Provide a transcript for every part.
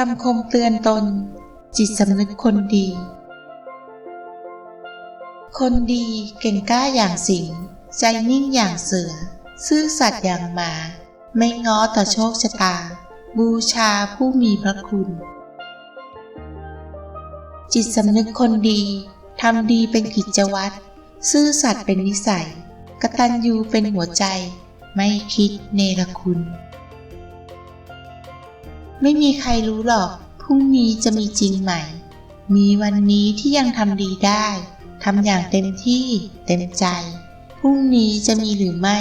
คำคมเตือนตน จิตสำนึกคนดี คนดีเก่งกล้าอย่างสิง ใจนิ่งอย่างเสือ ซื่อสัตย์อย่างหมา ไม่ง้อต่อโชคชะตา บูชาผู้มีพระคุณ จิตสำนึกคนดีทำดีเป็นกิจวัตร ซื่อสัตย์เป็นนิสัย กตัญญูเป็นหัวใจ ไม่คิดเนรคุณ ไม่มีใครรู้หรอก พรุ่งนี้จะมีจริงไหม มีวันนี้ที่ยังทำดีได้ ทำอย่างเต็มที่ เต็มใจ พรุ่งนี้จะมีหรือไม่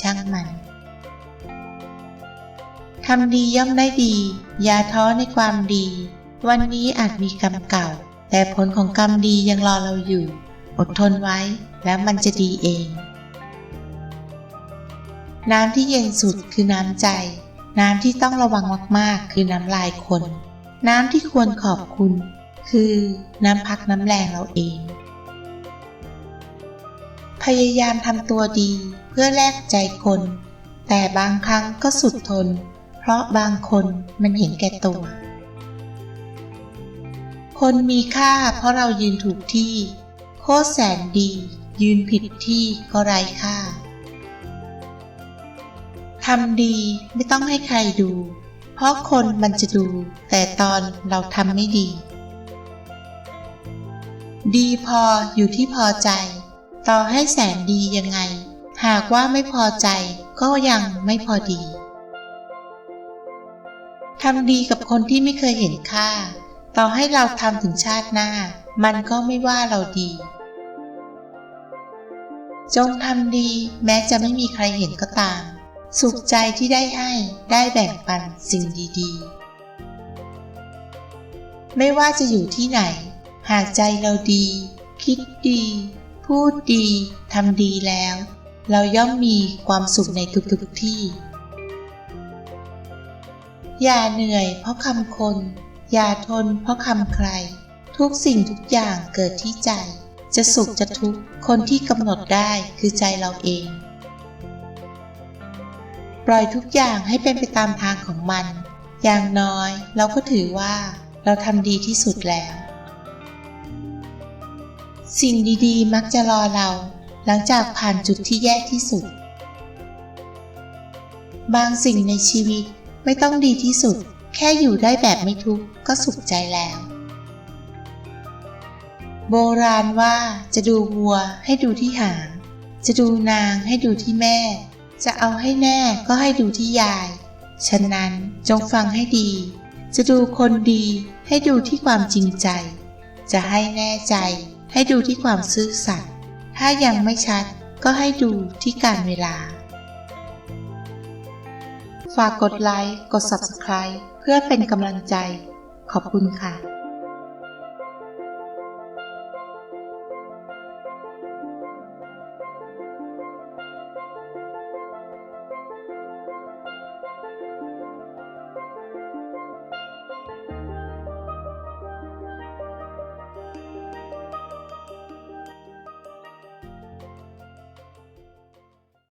ช่างมัน ทำดีย่อมได้ดี อย่าท้อในความดี วันนี้อาจมีกรรมเก่า แต่ผลของกรรมดียังรอเราอยู่ อดทนไว้แล้วมันจะดีเอง น้ำที่เย็นสุดคือน้ำใจ น้ำที่ต้องระวังมากๆ คือน้ำลายคน น้ำที่ควรขอบคุณ คือน้ำพักน้ำแรงเราเอง พยายามทำตัวดีเพื่อแลกใจคน แต่บางครั้งก็สุดทน เพราะบางคนมันเห็นแก่ตัว คนมีค่าเพราะเรายืนถูกที่ โคตรแสนดี ยืนผิดที่ก็ไร้ค่า ทำดีไม่ต้องให้ใครดู เพราะคนมันจะดู แต่ตอนเราทำไม่ดี ดีพออยู่ที่พอใจ ต่อให้แสนดียังไง หากว่าไม่พอใจก็ยังไม่พอดีทำดีกับคนที่ไม่เคยเห็นค่า ต่อให้เราทำถึงชาติหน้า มันก็ไม่ว่าเราดี จงทำดีแม้จะไม่มีใครเห็นก็ตาม สุขใจที่ได้ให้ได้แบ่งปันสิ่งดีๆ ไม่ว่าจะอยู่ที่ไหน หากใจเราดี คิดดี พูดดีทำดีแล้ว เราย่อมมีความสุขในทุกๆที่ อย่าเหนื่อยเพราะคำคน อย่าทนเพราะคำใคร ทุกสิ่งทุกอย่างเกิดที่ใจ จะสุขจะทุกข์คนที่กำหนดได้คือใจเราเอง ปล่อยทุกอย่างให้เป็นไปตามทางของมัน อย่างน้อยเราก็ถือว่าเราทำดีที่สุดแล้ว สิ่งดีๆ มักจะรอเรา หลังจากผ่านจุดที่แย่ที่สุด บางสิ่งในชีวิตไม่ต้องดีที่สุด แค่อยู่ได้แบบไม่ทุกข์ก็สุขใจแล้ว โบราณว่าจะดูวัวให้ดูที่หาง จะดูนางให้ดูที่แม่ จะเอาให้แน่ก็ให้ดูที่ยาย ฉะนั้นจงฟังให้ดี จะดูคนดีให้ดูที่ความจริงใจ จะให้แน่ใจ ให้ดูที่ความซื่อสัตย์ ถ้ายังไม่ชัดก็ให้ดูที่การเวลา ฝากกดไลค์ กด Subscribe เพื่อเป็นกำลังใจ ขอบคุณค่ะ